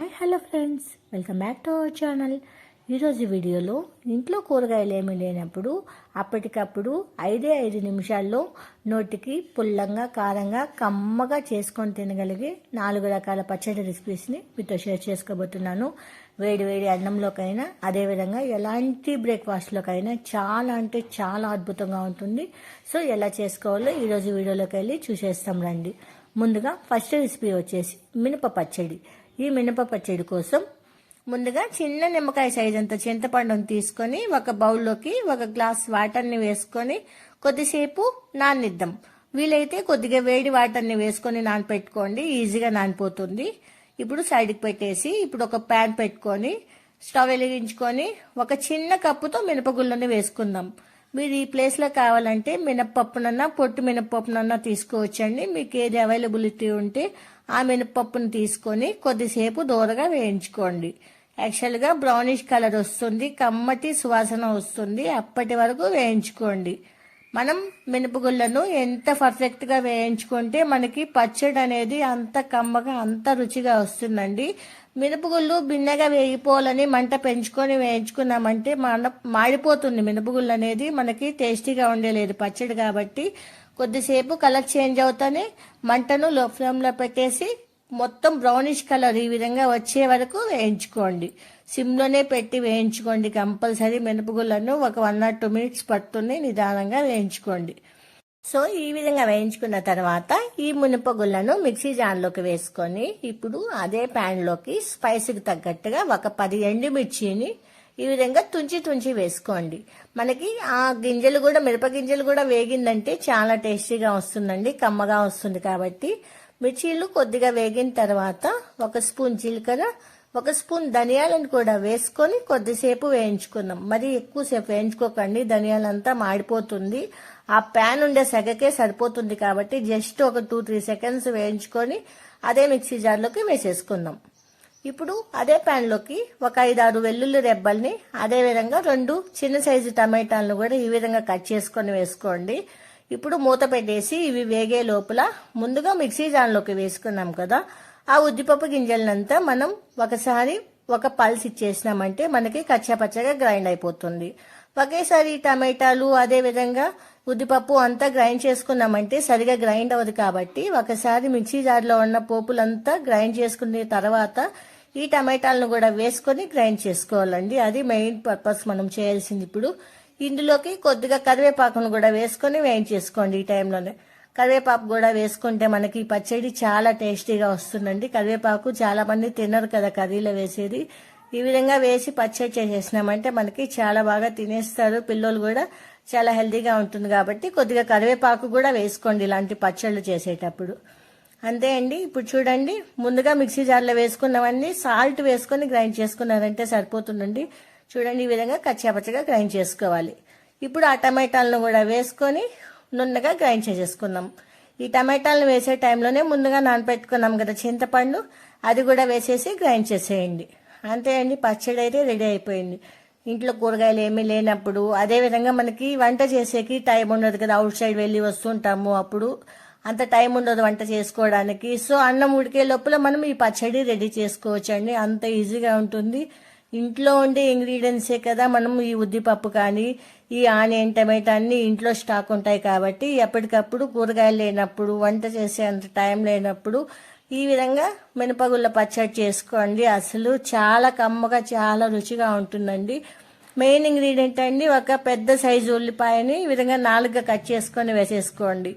Hi hello friends. Welcome back to our channel. ఈరోజు వీడియోలో ఇంట్లో కూరగాయలు ఏమీ లేనప్పుడు అప్పటికప్పుడు ఐదే ఐదు నిమిషాల్లో నోటికి పుల్లంగా కారంగా కమ్మగా చేసుకొని తినగలిగే నాలుగు రకాల పచ్చడి రెసిపీస్ని మీతో షేర్ చేసుకోబోతున్నాను. వేడి వేడి అన్నంలోకైనా అదేవిధంగా ఎలాంటి బ్రేక్ఫాస్ట్లోకైనా చాలా అంటే చాలా అద్భుతంగా ఉంటుంది. సో ఎలా చేసుకోవాలో ఈరోజు వీడియోలోకి వెళ్ళి చూసేస్తాం రండి. ముందుగా ఫస్ట్ రెసిపీ వచ్చేసి మినప పచ్చడి. ఈ మినప పచ్చడి కోసం ముందుగా చిన్న నిమ్మకాయ సైజ్ అంత చింతపండును తీసుకొని ఒక బౌల్లోకి ఒక గ్లాస్ వాటర్ని వేసుకొని కొద్దిసేపు నానిద్దాం. వీలైతే కొద్దిగా వేడి వాటర్ని వేసుకొని నానపెట్టుకోండి. ఈజీగా నానిపోతుంది. ఇప్పుడు సైడ్కి పెట్టేసి ఇప్పుడు ఒక ప్యాన్ పెట్టుకొని స్టవ్ వెలిగించుకొని ఒక చిన్న కప్పుతో మినపగుళ్ళని వేసుకుందాం. మీరు ఈ ప్లేస్లో కావాలంటే మినప్పప్పునన్నా పొట్టు మినప్పప్పునన్నా తీసుకోవచ్చండి. మీకు ఏది అవైలబిలిటీ ఉంటే ఆ మినపప్పును తీసుకొని కొద్దిసేపు దూరగా వేయించుకోండి. యాక్చువల్గా బ్రౌనిష్ కలర్ వస్తుంది కమ్మటి సువాసన వస్తుంది అప్పటి వరకు వేయించుకోండి. మనం మినపగుళ్ళను ఎంత పర్ఫెక్ట్గా వేయించుకుంటే మనకి పచ్చడి అనేది అంత కమ్మగా అంత రుచిగా వస్తుందండి. మినపగుళ్ళు బిన్నగా వేయిపోవాలని మంట పెంచుకొని వేయించుకున్నామంటే మన మాడిపోతుంది. మినపగుళ్ళు అనేది మనకి టేస్టీగా ఉండేలేదు పచ్చడి కాబట్టి కొద్దిసేపు కలర్ చేంజ్ అవుతానే మంటను లో ఫ్లేమ్లో పెట్టేసి మొత్తం బ్రౌనిష్ కలర్ ఈ విధంగా వచ్చే వరకు వేయించుకోండి. సిమ్లోనే పెట్టి వేయించుకోండి. కంపల్సరీ మినపగుళ్ళను ఒక వన్ ఆర్ టూ మినిట్స్ పడుతుంది నిదానంగా వేయించుకోండి. సో ఈ విధంగా వేయించుకున్న తర్వాత ఈ మునపగుళ్ళను మిక్సీ జాన్లోకి వేసుకొని ఇప్పుడు అదే ప్యాన్లోకి స్పైసీకి తగ్గట్టుగా ఒక పది ఎండుమిర్చిని ఈ విధంగా తుంచి తుంచి వేసుకోండి. మనకి ఆ గింజలు కూడా మిరప గింజలు కూడా వేగిందంటే చాలా టేస్టీగా వస్తుందండి కమ్మగా వస్తుంది కాబట్టి. మిర్చీలు కొద్దిగా వేగిన తర్వాత ఒక స్పూన్ జీలకర్ర ఒక స్పూన్ ధనియాలను కూడా వేసుకొని కొద్దిసేపు వేయించుకుందాం. మరి ఎక్కువసేపు వేయించుకోకండి ధనియాలంతా మాడిపోతుంది. ఆ ప్యాన్ ఉండే సెగకే సరిపోతుంది కాబట్టి జస్ట్ ఒక టూ త్రీ సెకండ్స్ వేయించుకొని అదే మిక్సీ జార్లోకి వేసేసుకుందాం. ఇప్పుడు అదే ప్యాన్లోకి ఒక ఐదు ఆరు వెల్లుల్లి రెబ్బల్ని అదే విధంగా రెండు చిన్న సైజు టమాటాలను కూడా ఈ విధంగా కట్ చేసుకొని వేసుకోండి. ఇప్పుడు మూత పెట్టేసి ఇవి వేగే లోపల ముందుగా మిక్సీ జాన్లోకి వేసుకున్నాం కదా ఆ ఉద్దిపప్పు గింజలనంతా మనం ఒకసారి ఒక పల్స్ ఇచ్చేసినామంటే మనకి కచ్చాపచ్చగా గ్రైండ్ అయిపోతుంది. ఒకేసారి టమాటాలు అదే విధంగా ఉద్దిపప్పు అంతా గ్రైండ్ చేసుకున్నామంటే సరిగా గ్రైండ్ అవ్వదు కాబట్టి ఒకసారి మిక్సీ జార్లో ఉన్న పోపులంతా గ్రైండ్ చేసుకున్న తర్వాత ఈ టమాటాలను కూడా వేసుకొని గ్రైండ్ చేసుకోవాలండి. అది మెయిన్ పర్పస్ మనం చేయాల్సింది ఇప్పుడు. ఇందులోకి కొద్దిగా కరివేపాకును కూడా వేసుకొని వేయించేసుకోండి ఈ టైంలోనే. కరివేపాకు కూడా వేసుకుంటే మనకి పచ్చడి చాలా టేస్టీగా వస్తుందండి. కరివేపాకు చాలామంది తినరు కదా కర్రీలో వేసేది. ఈ విధంగా వేసి పచ్చడి చేసేసినామంటే మనకి చాలా బాగా తినేస్తారు. పిల్లలు కూడా చాలా హెల్తీగా ఉంటుంది కాబట్టి కొద్దిగా కరివేపాకు కూడా వేసుకోండి ఇలాంటి పచ్చళ్ళు చేసేటప్పుడు. అంతే అండి. ఇప్పుడు చూడండి. ముందుగా మిక్సీ జార్లో వేసుకున్నవన్నీ సాల్ట్ వేసుకొని గ్రైండ్ చేసుకున్నారంటే సరిపోతుందండి. చూడండి ఈ విధంగా కచ్చాపచ్చగా గ్రైండ్ చేసుకోవాలి. ఇప్పుడు ఆ టమాటాలను కూడా వేసుకొని నున్నగా గ్రైండ్ చేసేసుకుందాం. ఈ టమాటాలను వేసే టైంలోనే ముందుగా నానపెట్టుకున్నాం కదా చింతపండు. అది కూడా వేసేసి గ్రైండ్ చేసేయండి. అంతే అండి పచ్చడి అయితే రెడీ అయిపోయింది. ఇంట్లో కూరగాయలు ఏమీ లేనప్పుడు అదేవిధంగా మనకి వంట చేసేకి టైం ఉండదు కదా అవుట్ సైడ్ వెళ్ళి వస్తుంటాము అప్పుడు. అంత టైం ఉండదు వంట చేసుకోవడానికి. సో అన్నం ఉడికే లోపల మనం ఈ పచ్చడి రెడీ చేసుకోవచ్చు అండి అంత ఈజీగా ఉంటుంది. ఇంట్లో ఉండే ఇంగ్రీడియంట్సే కదా మనం ఈ ఉద్దిపప్పు కానీ ఈ ఆనియన్ టమాటా అన్ని ఇంట్లో స్టాక్ ఉంటాయి కాబట్టి ఎప్పటికప్పుడు కూరగాయలు లేనప్పుడు వంట చేసే అంత టైం లేనప్పుడు ఈ విధంగా మినపగుళ్ళ పచ్చడి చేసుకోండి. అసలు చాలా కమ్మగా చాలా రుచిగా ఉంటుందండి. మెయిన్ ఇంగ్రీడియంట్ అండి ఒక పెద్ద సైజు ఉల్లిపాయని ఈ విధంగా నాలుగుగా కట్ చేసుకొని వేసేసుకోండి.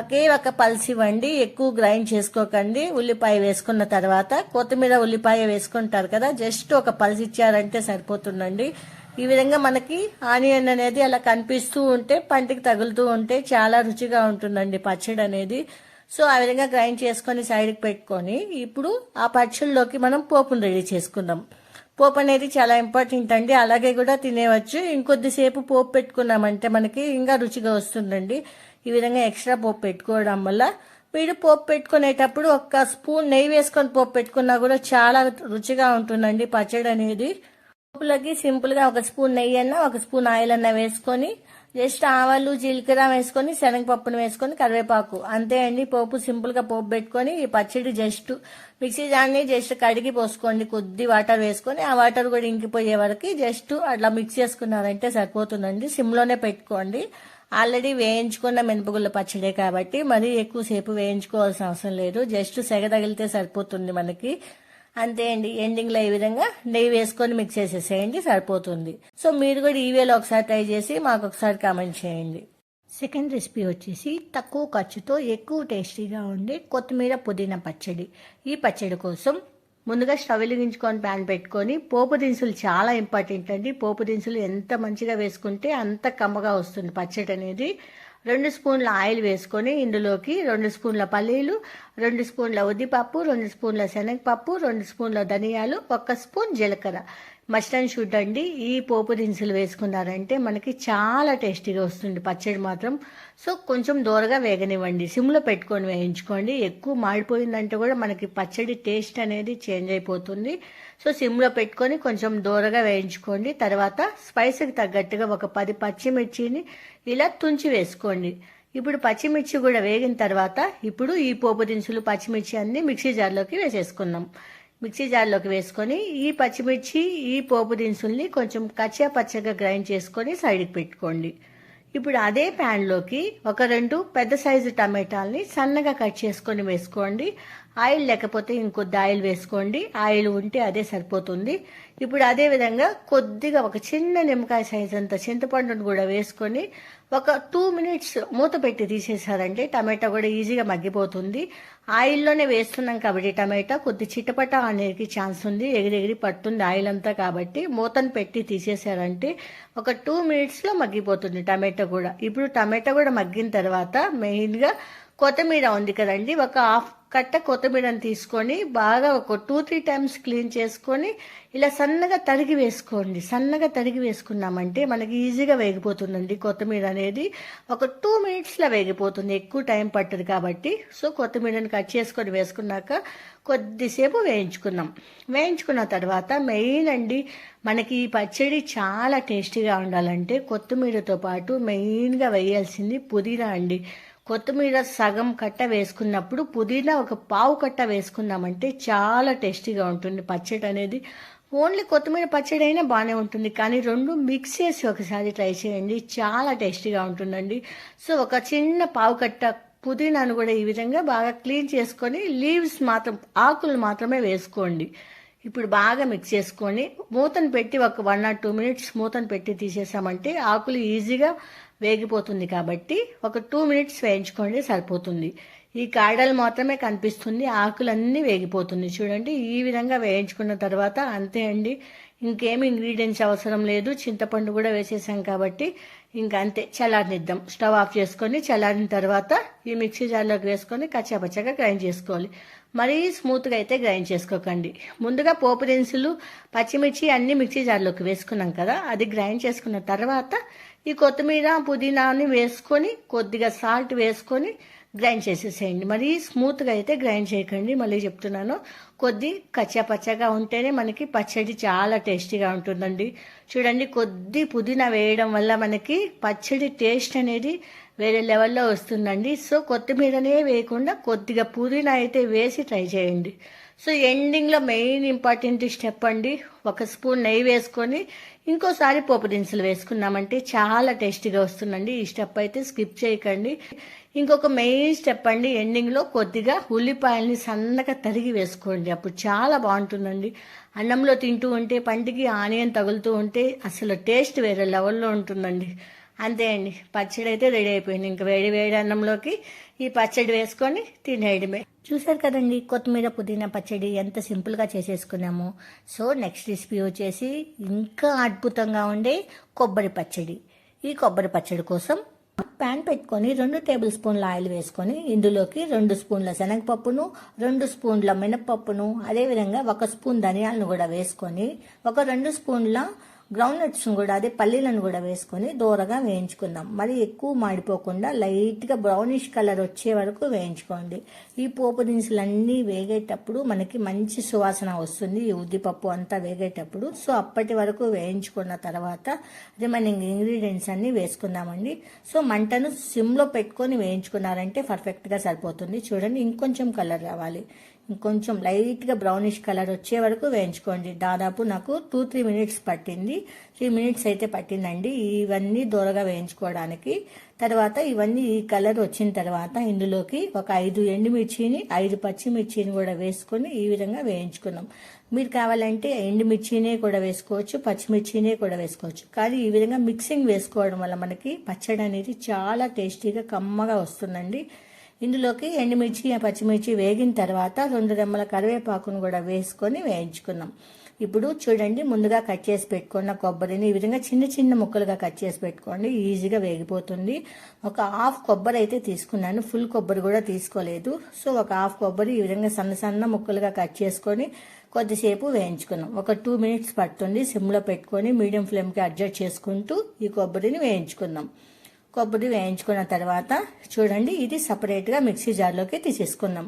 ఒకే ఒక పల్సి ఇవ్వండి ఎక్కువ గ్రైండ్ చేసుకోకండి. ఉల్లిపాయ వేసుకున్న తర్వాత కొత్తిమీర ఉల్లిపాయ వేసుకుంటారు కదా జస్ట్ ఒక పల్సి ఇచ్చారంటే సరిపోతుందండి. ఈ విధంగా మనకి ఆనియన్ అనేది అలా కనిపిస్తూ ఉంటే పంటికి తగులుతూ ఉంటే చాలా రుచిగా ఉంటుందండి పచ్చడి అనేది. సో ఆ విధంగా గ్రైండ్ చేసుకొని సైడ్కి పెట్టుకొని ఇప్పుడు ఆ పచ్చళ్ళలోకి మనం పోపును రెడీ చేసుకుందాం. పోపు అనేది చాలా ఇంపార్టెంట్ అండి. అలాగే కూడా తినేవచ్చు. ఇంకొద్దిసేపు పోపు పెట్టుకున్నామంటే మనకి ఇంకా రుచిగా వస్తుందండి. ఈ విధంగా ఎక్స్ట్రా పోపు పెట్టుకోవడం వల్ల మీరు పోపు పెట్టుకునేటప్పుడు ఒక స్పూన్ నెయ్యి వేసుకొని పోపు పెట్టుకున్నా కూడా చాలా రుచిగా ఉంటుందండి పచ్చడి అనేది పోపులకి సింపుల్గా ఒక స్పూన్ నెయ్యి అన్నా ఒక స్పూన్ ఆయిల్ అన్నా వేసుకొని జస్ట్ ఆవాలు జీలకర్ర వేసుకొని శనగపప్పును వేసుకొని కరివేపాకు. అంతే అండి పోపు సింపుల్గా పోపు పెట్టుకొని ఈ పచ్చడి జస్ట్ మిక్సీ దాన్ని జస్ట్ కడిగి పోసుకోండి. కొద్ది వాటర్ వేసుకొని ఆ వాటర్ కూడా ఇంకిపోయే వరకు జస్ట్ అట్లా మిక్స్ చేసుకున్నారంటే సరిపోతుందండి. సిమ్లోనే పెట్టుకోండి. ఆల్రెడీ వేయించుకున్న మినపగుళ్ళ పచ్చడే కాబట్టి మరీ ఎక్కువసేపు వేయించుకోవాల్సిన అవసరం లేదు. జస్ట్ సెగ తగిలితే సరిపోతుంది మనకి. అంతే అండి. ఎండింగ్లో ఈ విధంగా నెయ్యి వేసుకొని మిక్స్ చేసేసేయండి సరిపోతుంది. సో మీరు కూడా ఈ వేలో ఒకసారి ట్రై చేసి మాకు ఒకసారి కామెంట్ చేయండి. సెకండ్ రెసిపీ వచ్చేసి తక్కువ ఖర్చుతో ఎక్కువ టేస్టీగా ఉండే కొత్తిమీర పుదీనా పచ్చడి. ఈ పచ్చడి కోసం ముందుగా స్టవ్ వెలిగించుకొని ప్యాన్ పెట్టుకొని పోపు దినుసులు చాలా ఇంపార్టెంట్ అండి. పోపు దినుసులు ఎంత మంచిగా వేసుకుంటే అంత కమ్మగా వస్తుంది పచ్చడి అనేది. రెండు స్పూన్ల ఆయిల్ వేసుకొని ఇందులోకి రెండు స్పూన్ల పల్లీలు రెండు స్పూన్ల ఉద్దిపప్పు రెండు స్పూన్ల శనగపప్పు రెండు స్పూన్ల ధనియాలు ఒక్క స్పూన్ జీలకర్ర. మస్ట్ అండ్ షుడ్ అండి. ఈ పోపు దినుసులు వేసుకున్నారంటే మనకి చాలా టేస్టీగా వస్తుంది. పచ్చడి మాత్రం. సో కొంచెం దూరగా వేగనివ్వండి. సిమ్లో పెట్టుకొని వేయించుకోండి. ఎక్కువ మాడిపోయిందంటే కూడా మనకి పచ్చడి టేస్ట్ అనేది చేంజ్ అయిపోతుంది. సో సిమ్లో పెట్టుకొని కొంచెం దూరగా వేయించుకోండి. తర్వాత స్పైస్కి తగ్గట్టుగా ఒక పది పచ్చిమిర్చిని ఇలా తుంచి వేసుకోండి. ఇప్పుడు పచ్చిమిర్చి కూడా వేగిన తర్వాత ఇప్పుడు ఈ పోపు దినుసులు పచ్చిమిర్చి అన్ని మిక్సీ జార్లోకి వేసేసుకుందాం మిక్సీ జార్లోకి వేసుకొని ఈ పచ్చిమిర్చి ఈ పోపు దినుసుల్ని కొంచెం కచ్చా పచ్చగా గ్రైండ్ చేసుకొని సైడ్కి పెట్టుకోండి. ఇప్పుడు అదే ప్యాన్లోకి ఒక రెండు పెద్ద సైజు టమాటాలని సన్నగా కట్ చేసుకొని వేసుకోండి. ఆయిల్ లేకపోతే ఇంకొద్ది ఆయిల్ వేసుకోండి. ఆయిల్ ఉంటే అదే సరిపోతుంది. ఇప్పుడు అదే విధంగా కొద్దిగా ఒక చిన్న నిమ్మకాయ సైజ్ అంత చింతపండును కూడా వేసుకొని ఒక టూ మినిట్స్ మూత పెట్టి తీసేసారంటే టమాటా కూడా ఈజీగా మగ్గిపోతుంది. ఆయిల్లోనే వేస్తున్నాం కాబట్టి టమాటా కొద్ది చిటపట అనేది ఛాన్స్ ఉంది. ఎగిరెగిరి పడుతుంది ఆయిల్ అంతా కాబట్టి. మూతను పెట్టి తీసేసారంటే ఒక టూ మినిట్స్లో మగ్గిపోతుంది టమాటా కూడా. ఇప్పుడు టమాటా కూడా మగ్గిన తర్వాత మెయిన్గా కొత్తిమీర ఉంది కదండి. ఒక హాఫ్ కట్ట కొత్తిమీరని తీసుకొని బాగా ఒక టూ త్రీ టైమ్స్ క్లీన్ చేసుకొని ఇలా సన్నగా తడిగి వేసుకోండి. సన్నగా తడిగి వేసుకున్నామంటే మనకి ఈజీగా వేగిపోతుందండి కొత్తిమీర అనేది. ఒక టూ మినిట్స్లో వేగిపోతుంది. ఎక్కువ టైం పట్టదు కాబట్టి. సో కొత్తిమీరని కట్ చేసుకొని వేసుకున్నాక కొద్దిసేపు వేయించుకున్నాం వేయించుకున్న తర్వాత మెయిన్ అండి మనకి ఈ పచ్చడి చాలా టేస్టీగా ఉండాలంటే కొత్తిమీరతో పాటు మెయిన్గా వేయాల్సింది పుదీనా అండి. కొత్తిమీర సగం కట్ట వేసుకున్నప్పుడు పుదీనా ఒక పావు కట్ట వేసుకున్నామంటే చాలా టేస్టీగా ఉంటుంది పచ్చడి అనేది. ఓన్లీ కొత్తిమీర పచ్చడి అయినా బాగానే ఉంటుంది కానీ రెండు మిక్స్ చేసి ఒకసారి ట్రై చేయండి చాలా టేస్టీగా ఉంటుందండి. సో ఒక చిన్న పావు కట్ట పుదీనాను కూడా ఈ విధంగా బాగా క్లీన్ చేసుకొని లీవ్స్ మాత్రం ఆకులు మాత్రమే వేసుకోండి. ఇప్పుడు బాగా మిక్స్ చేసుకొని మూతను పెట్టి ఒక వన్ ఆర్ టూ మినిట్స్ మూతను పెట్టి తీసేసామంటే ఆకులు ఈజీగా వేగిపోతుంది కాబట్టి ఒక టూ మినిట్స్ వేయించుకోండి సరిపోతుంది. ఈ కాడలు మాత్రమే కనిపిస్తుంది ఆకులన్నీ వేగిపోతుంది. చూడండి ఈ విధంగా వేయించుకున్న తర్వాత అంతే అండి. ఇంకేమి ఇంగ్రీడియంట్స్ అవసరం లేదు. చింతపండు కూడా వేసేసాం కాబట్టి ఇంకా అంతే చల్లారనిద్దాం. స్టవ్ ఆఫ్ చేసుకొని చల్లారిన తర్వాత ఈ మిక్సీ జార్లోకి వేసుకొని కచ్చాపచ్చగా గ్రైండ్ చేసుకోవాలి. మరీ స్మూత్గా అయితే గ్రైండ్ చేసుకోకండి. ముందుగా పోపు దినుసులు పచ్చిమిర్చి అన్ని మిక్సీ జార్లోకి వేసుకున్నాం కదా అది గ్రైండ్ చేసుకున్న తర్వాత ఈ కొత్తిమీర పుదీనాని వేసుకొని కొద్దిగా సాల్ట్ వేసుకొని గ్రైండ్ చేసేసేయండి. మరీ స్మూత్గా అయితే గ్రైండ్ చేయకండి. మళ్ళీ చెప్తున్నాను కొద్ది కచ్చా పచ్చగా ఉంటేనే మనకి పచ్చడి చాలా టేస్టీగా ఉంటుందండి. చూడండి కొద్ది పుదీనా వేయడం వల్ల మనకి పచ్చడి టేస్ట్ అనేది వేరే లెవెల్లో వస్తుందండి. సో కొత్తిమీరనే వేయకుండా కొద్దిగా పుదీనా అయితే వేసి ట్రై చేయండి. సో ఎండింగ్లో మెయిన్ ఇంపార్టెంట్ స్టెప్ అండి ఒక స్పూన్ నెయ్యి వేసుకొని ఇంకోసారి పోపు దినుసులు వేసుకున్నామంటే చాలా టేస్టీగా వస్తుందండి. ఈ స్టెప్ అయితే స్కిప్ చేయకండి. ఇంకొక మెయిన్ స్టెప్ అండి ఎండింగ్లో కొద్దిగా ఉల్లిపాయల్ని సన్నగా తరిగి వేసుకోండి. అప్పుడు చాలా బాగుంటుందండి. అన్నంలో తింటూ ఉంటే పంటికి ఆనియన్ తగులుతూ ఉంటే అసలు టేస్ట్ వేరే లెవెల్లో ఉంటుందండి. అంతే అండి. పచ్చడి అయితే రెడీ అయిపోయింది. ఇంకా వేడి వేడి అన్నంలోకి ఈ పచ్చడి వేసుకొని తినేయడమే. చూసారు కదండి కొత్తిమీర పుదీనా పచ్చడి ఎంత సింపుల్గా చేసేసుకున్నాము. సో నెక్స్ట్ రెసిపీ వచ్చేసి ఇంకా అద్భుతంగా ఉండే కొబ్బరి పచ్చడి. ఈ కొబ్బరి పచ్చడి కోసం ప్యాన్ పెట్టుకొని రెండు టేబుల్ స్పూన్ల ఆయిల్ వేసుకొని ఇందులోకి రెండు స్పూన్ల శనగపప్పును రెండు స్పూన్ల మినపప్పును అదేవిధంగా ఒక స్పూన్ ధనియాలను కూడా వేసుకొని ఒక రెండు స్పూన్ల గ్రౌండ్ నట్స్ను కూడా అదే పల్లీలను కూడా వేసుకొని దూరగా వేయించుకుందాం. మరి ఎక్కువ మాడిపోకుండా లైట్గా బ్రౌనిష్ కలర్ వచ్చే వరకు వేయించుకోండి. ఈ పోపు దినుసులన్నీ వేగేటప్పుడు మనకి మంచి సువాసన వస్తుంది. ఈ ఉద్దిపప్పు అంతా వేగేటప్పుడు. సో అప్పటి వరకు వేయించుకున్న తర్వాత రిమైనింగ్ ఇంగ్రీడియంట్స్ అన్నీ వేసుకుందామండి. సో మంటను సిమ్లో పెట్టుకొని వేయించుకున్నారంటే పర్ఫెక్ట్గా సరిపోతుంది. చూడండి ఇంకొంచెం కలర్ రావాలి. కొంచెం లైట్గా బ్రౌనిష్ కలర్ వచ్చే వరకు వేయించుకోండి. దాదాపు నాకు టూ త్రీ మినిట్స్ పట్టింది. త్రీ మినిట్స్ అయితే పట్టిందండి. ఇవన్నీ దూరగా వేయించుకోవడానికి. తర్వాత ఇవన్నీ ఈ కలర్ వచ్చిన తర్వాత ఇందులోకి ఒక ఐదు ఎండుమిర్చిని ఐదు పచ్చిమిర్చిని కూడా వేసుకొని ఈ విధంగా వేయించుకున్నాం. మీరు కావాలంటే ఎండుమిర్చినే కూడా వేసుకోవచ్చు పచ్చిమిర్చినే కూడా వేసుకోవచ్చు. కానీ ఈ విధంగా మిక్సింగ్ వేసుకోవడం వల్ల మనకి పచ్చడి అనేది చాలా టేస్టీగా కమ్మగా వస్తుందండి. ఇందులోకి ఎండుమిర్చి పచ్చిమిర్చి వేగిన తర్వాత రెండు రెమ్మల కరివేపాకును కూడా వేసుకొని వేయించుకున్నాం ఇప్పుడు చూడండి ముందుగా కట్ చేసి పెట్టుకున్న కొబ్బరిని ఈ విధంగా చిన్న చిన్న ముక్కలుగా కట్ చేసి పెట్టుకోండి. ఈజీగా వేగిపోతుంది. ఒక హాఫ్ కొబ్బరి అయితే తీసుకున్నాను. ఫుల్ కొబ్బరి కూడా తీసుకోలేదు. సో ఒక హాఫ్ కొబ్బరి ఈ విధంగా సన్న సన్న ముక్కలుగా కట్ చేసుకొని కొద్దిసేపు వేయించుకున్నాం. ఒక టూ మినిట్స్ పడుతుంది. సిమ్లో పెట్టుకొని మీడియం ఫ్లేమ్కి అడ్జస్ట్ చేసుకుంటూ ఈ కొబ్బరిని వేయించుకుందాం. కొబ్బరి వేయించుకున్న తర్వాత చూడండి ఇది సపరేట్గా మిక్సీ జార్లోకి తీసేసుకుందాం.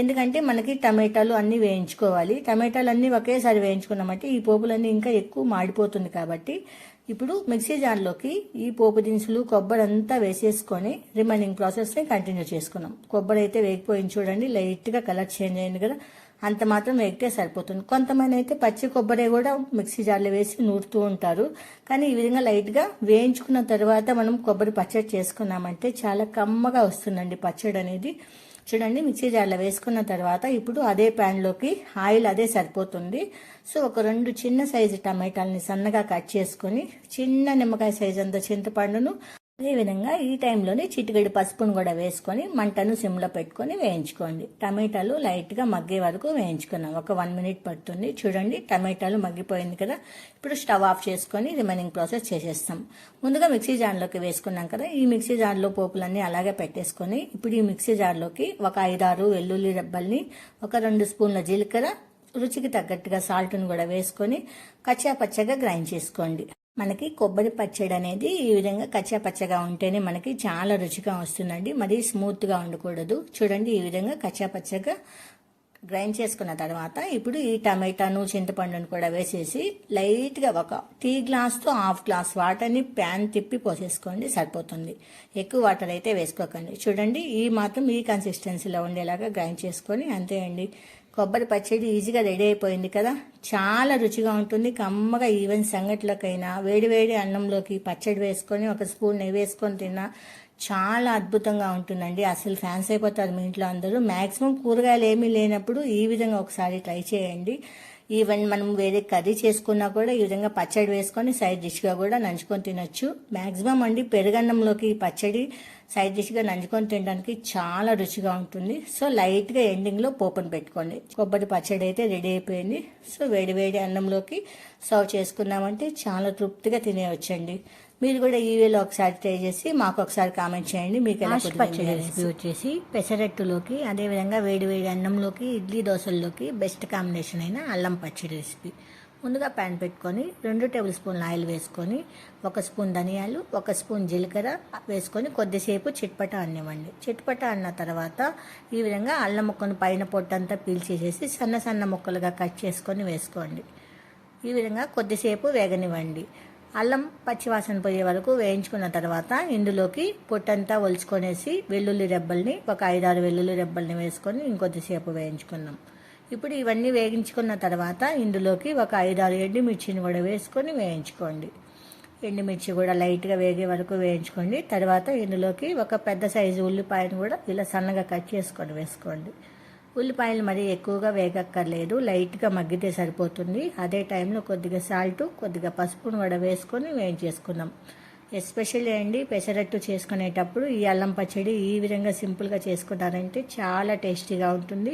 ఎందుకంటే మనకి టమాటాలు అన్నీ వేయించుకోవాలి. టమాటాలు అన్నీ ఒకేసారి వేయించుకున్నామంటే ఈ పోపులన్నీ ఇంకా ఎక్కువ మాడిపోతుంది కాబట్టి ఇప్పుడు మిక్సీ జార్లోకి ఈ పోపు దినుసులు కొబ్బరి అంతా వేసేసుకొని రిమైనింగ్ ప్రాసెస్ని కంటిన్యూ చేసుకున్నాం కొబ్బరి అయితే వేగిపోయింది చూడండి లైట్గా కలర్ చేంజ్ అయింది కదా. అంత మాత్రం వేగితే సరిపోతుంది. కొంతమంది అయితే పచ్చి కొబ్బరి కూడా మిక్సీ జార్లో వేసి నూరుతూ ఉంటారు. కానీ ఈ విధంగా లైట్గా వేయించుకున్న తర్వాత మనం కొబ్బరి పచ్చడి చేసుకున్నామంటే చాలా కమ్మగా వస్తుందండి పచ్చడి అనేది. చూడండి మిక్సీ జార్లో వేసుకున్న తర్వాత ఇప్పుడు అదే ప్యాన్లోకి ఆయిల్ అదే సరిపోతుంది. సో ఒక రెండు చిన్న సైజు టమాటాలని సన్నగా కట్ చేసుకొని చిన్న నిమ్మకాయ సైజు అంత చింతపండును అదేవిధంగా ఈ టైంలోనే చిటికెడు పసుపును కూడా వేసుకొని మంటను సిమ్లో పెట్టుకొని వేయించుకోండి. టమాటాలు లైట్గా మగ్గే వరకు వేయించుకున్నాం. ఒక వన్ మినిట్ పడుతుంది. చూడండి టమాటాలు మగ్గిపోయింది కదా. ఇప్పుడు స్టవ్ ఆఫ్ చేసుకొని రిమైనింగ్ ప్రాసెస్ చేసేస్తాం. ముందుగా మిక్సీ జార్లోకి వేసుకున్నాం కదా. ఈ మిక్సీ జార్లో పోపులన్నీ అలాగే పెట్టేసుకొని ఇప్పుడు ఈ మిక్సీ జార్లోకి ఒక ఐదారు వెల్లుల్లి రెబ్బల్ని ఒక రెండు స్పూన్ల జీలకర్ర రుచికి తగ్గట్టుగా సాల్ట్ను కూడా వేసుకొని కచ్చా పచ్చగా గ్రైండ్ చేసుకోండి. మనకి కొబ్బరి పచ్చడి అనేది ఈ విధంగా కచ్చా పచ్చగా ఉంటేనే మనకి చాలా రుచిగా వస్తుందండి. మరీ స్మూత్గా ఉండకూడదు. చూడండి ఈ విధంగా కచ్చా పచ్చగా గ్రైండ్ చేసుకున్న తర్వాత ఇప్పుడు ఈ టమాటాను చింతపండును కూడా వేసేసి లైట్గా ఒక టీ గ్లాస్తో హాఫ్ గ్లాస్ వాటర్ని ప్యాన్ తిప్పి పోసేసుకోండి సరిపోతుంది. ఎక్కువ వాటర్ అయితే వేసుకోకండి. చూడండి ఈ మాత్రం ఈ కన్సిస్టెన్సీలో ఉండేలాగా గ్రైండ్ చేసుకొని అంతే అండి. కొబ్బరి పచ్చడి ఈజీగా రెడీ అయిపోయింది కదా. చాలా రుచిగా ఉంటుంది. కమ్మగా ఈవెన్ సంగట్లకైనా వేడి వేడి అన్నంలోకి పచ్చడి వేసుకొని ఒక స్పూన్ నెయ్యి వేసుకొని తిన్నా చాలా అద్భుతంగా ఉంటుందండి. అసలు ఫ్యాన్స్ అయిపోతారు మీ ఇంట్లో అందరూ. మ్యాక్సిమం కూరగాయలు ఏమీ లేనప్పుడు ఈ విధంగా ఒకసారి ట్రై చేయండి. ఈవెన్ మనం వేరే కర్రీ చేసుకున్నా కూడా ఈ విధంగా పచ్చడి వేసుకొని సైడ్ డిష్గా కూడా నంచుకొని తినొచ్చు. మ్యాక్సిమం అండి పెరుగన్నంలోకి పచ్చడి సైడ్ డిష్గా నంచుకొని తినడానికి చాలా రుచిగా ఉంటుంది. సో లైట్గా ఎండింగ్లో పోపును పెట్టుకోండి. కొబ్బరి పచ్చడి అయితే రెడీ అయిపోయింది. సో వేడి వేడి అన్నంలోకి సర్వ్ చేసుకున్నామంటే చాలా తృప్తిగా తినేయొచ్చండి. మీరు కూడా ఈ వేలో ఒకసారి ట్రై చేసి మాకు ఒకసారి కామెంట్ చేయండి. మీకు ఎలా పచ్చడి రెసిపీ వచ్చేసి పెసరట్టులోకి అదేవిధంగా వేడి వేడి అన్నంలోకి ఇడ్లీ దోశల్లోకి బెస్ట్ కాంబినేషన్ అయిన అల్లం పచ్చడి రెసిపీ. ముందుగా ప్యాన్ పెట్టుకొని రెండు టేబుల్ స్పూన్ల ఆయిల్ వేసుకొని ఒక స్పూన్ ధనియాలు ఒక స్పూన్ జీలకర్ర వేసుకొని కొద్దిసేపు చిట్పట అన్నివ్వండి. చిట్పట అన్న తర్వాత ఈ విధంగా అల్లం ముక్కను పైన పొట్టంతా పీల్చేసేసి సన్న సన్న ముక్కలుగా కట్ చేసుకొని వేసుకోండి. ఈ విధంగా కొద్దిసేపు వేగనివ్వండి. అల్లం పచ్చివాసన పోయే వరకు వేయించుకున్న తర్వాత ఇందులోకి పొట్టంతా ఒలుచుకొనేసి వెల్లుల్లి రెబ్బల్ని ఒక ఐదారు వెల్లుల్లి రెబ్బల్ని వేసుకొని ఇంకొద్దిసేపు వేయించుకుందాం ఇప్పుడు ఇవన్నీ వేగించుకున్న తర్వాత ఇందులోకి ఒక ఐదారు ఎండుమిర్చిని కూడా వేసుకొని వేయించుకోండి. ఎండుమిర్చి కూడా లైట్గా వేగే వరకు వేయించుకోండి. తర్వాత ఇందులోకి ఒక పెద్ద సైజు ఉల్లిపాయను కూడా ఇలా సన్నగా కట్ చేసుకొని వేసుకోండి. ఉల్లిపాయలు మరీ ఎక్కువగా వేగక్కర్లేదు లైట్గా మగ్గితే సరిపోతుంది. అదే టైంలో కొద్దిగా సాల్ట్ కొద్దిగా పసుపును కూడా వేసుకొని వేయించేసుకుందాం. ఎస్పెషల్లీ అండి పెసరట్టు చేసుకునేటప్పుడు ఈ అల్లం పచ్చడి ఈ విధంగా సింపుల్గా చేసుకున్నారంటే చాలా టేస్టీగా ఉంటుంది.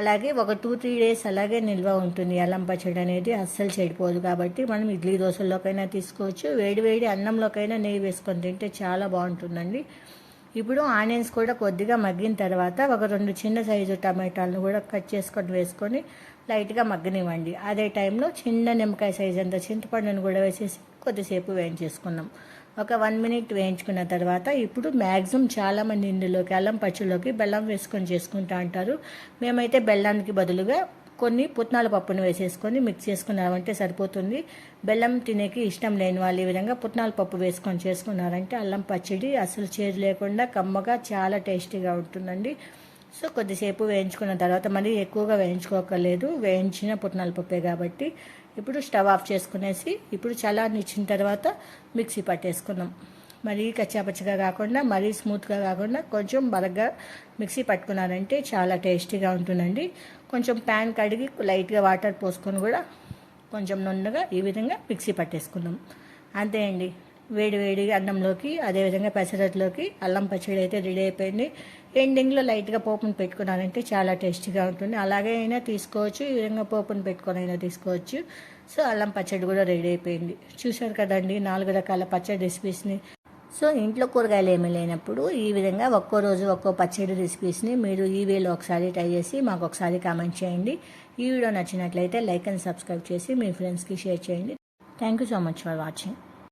అలాగే ఒక టూ త్రీ డేస్ అలాగే నిల్వ ఉంటుంది అల్లం పచ్చడి అనేది. అస్సలు చెడిపోదు కాబట్టి మనం ఇడ్లీ దోశల్లోకైనా తీసుకోవచ్చు. వేడి వేడి అన్నంలోకైనా నెయ్యి వేసుకొని తింటే చాలా బాగుంటుందండి. ఇప్పుడు ఆనియన్స్ కూడా కొద్దిగా మగ్గిన తర్వాత ఒక రెండు చిన్న సైజు టమాటాలను కూడా కట్ చేసుకొని వేసుకొని లైట్గా మగ్గనివ్వండి. అదే టైంలో చిన్న నిమ్మకాయ సైజు అంత చింతపండును కూడా వేసేసి కొద్దిసేపు వేయించేసుకుందాం. ఒక వన్ మినిట్ వేయించుకున్న తర్వాత ఇప్పుడు మ్యాక్సిమం చాలామంది ఇందులోకి అల్లం పచ్చిలోకి బెల్లం వేసుకొని చేసుకుంటా అంటారు. మేమైతే బెల్లానికి బదులుగా కొన్ని పుట్నాల పప్పును వేసేసుకొని మిక్స్ చేసుకున్నారంటే సరిపోతుంది. బెల్లం తినేకి ఇష్టం లేని వాళ్ళు ఈ విధంగా పుట్నాల పప్పు వేసుకొని చేసుకున్నారంటే అల్లం పచ్చడి అసలు చేదు లేకుండా కమ్మగా చాలా టేస్టీగా ఉంటుందండి. సో కొద్దిసేపు వేయించుకున్న తర్వాత మళ్ళీ ఎక్కువగా వేయించుకోకర్లేదు. వేయించిన పుట్నాల పప్పే కాబట్టి ఇప్పుడు స్టవ్ ఆఫ్ చేసుకునేసి ఇప్పుడు చల్లారనిచ్చిన తర్వాత మిక్సీ పట్టేసుకున్నాం మరీ కచ్చాపచ్చగా కాకుండా మరీ స్మూత్గా కాకుండా కొంచెం బరగ్గా మిక్సీ పట్టుకున్నారంటే చాలా టేస్టీగా ఉంటుందండి. కొంచెం ప్యాన్ కడిగి లైట్గా వాటర్ పోసుకొని కూడా కొంచెం నున్నగా ఈ విధంగా మిక్సీ పట్టేసుకుందాం. అంతే అండి. వేడి వేడి అన్నంలోకి అదేవిధంగా పెసరట్లోకి అల్లం పచ్చడి అయితే రెడీ అయిపోయింది. ఎండింగ్లో లైట్గా పోపును పెట్టుకున్నారంటే చాలా టేస్టీగా ఉంటుంది. అలాగే అయినా తీసుకోవచ్చు ఈ విధంగా పోపును పెట్టుకొని అయినా తీసుకోవచ్చు. సో అల్లం పచ్చడి కూడా రెడీ అయిపోయింది. చూశారు కదండి నాలుగు రకాల పచ్చడి రెసిపీస్ని సో ఇంట్లో కూరగాయలు ఏమీ లేనప్పుడు ఈ విధంగా ఒక్కో రోజు ఒక్కో పచ్చడి రెసిపీస్ని మీరు ఈ వేలో ఒకసారి ట్రై చేసి మాకు ఒకసారి కామెంట్ చేయండి. ఈ వీడియో నచ్చినట్లయితే లైక్ అండ్ సబ్స్క్రైబ్ చేసి మీ ఫ్రెండ్స్కి షేర్ చేయండి. Thank you so much for watching